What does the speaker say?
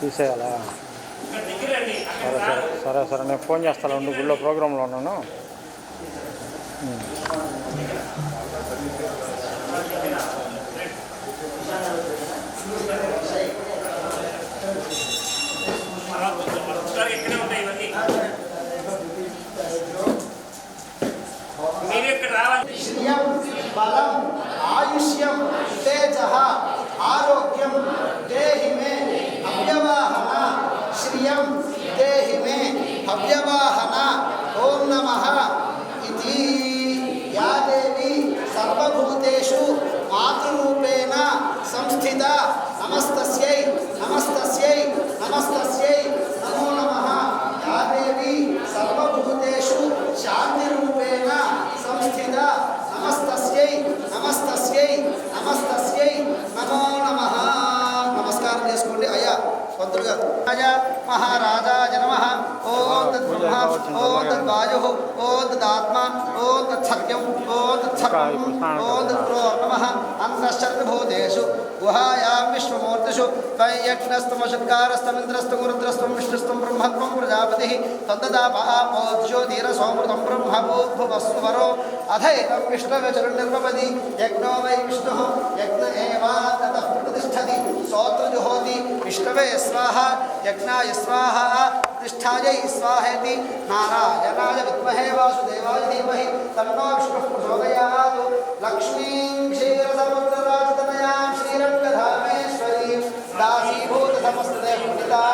తీసేయాలా? సరే సరే సరే సరే. నేను ఫోన్ చేస్తాను ఉండి గుళ్ళో ప్రోగ్రాంలో ఉన్నాను. బలం ఆయుష్యం తేజ আমি भद्रग राजा महाराजा नम ओं तत्ब्रह्म ओं तद्वायु ओं तदात्मा ओं तत्सत्यम ओं तत्सर्वम ओं गुहायां विश्वमूर्तिषु त्वय्यक्षणस्तमशत्कारस्तमिन्द्रस्तु गुरुद्रस्त्वं विष्णुस्त्वं ब्रह्मत्वं प्रजापतिः तद्ददापापोद्यो धीरसौमृतं ब्रह्मभूद्भुवस्वरो अथ एतं विष्णुव्यचरुर्निर्वपति यज्ञो वै विष्णुः यज्ञ विष्णवे स्वाहा यज्ञा स्वाहा प्रतिष्ठायै स्वाहेति नारायणाय विद्महे वासुदेवाय धीमहि तन्नो विष्णुः प्रचोदयात् लक्ष्मी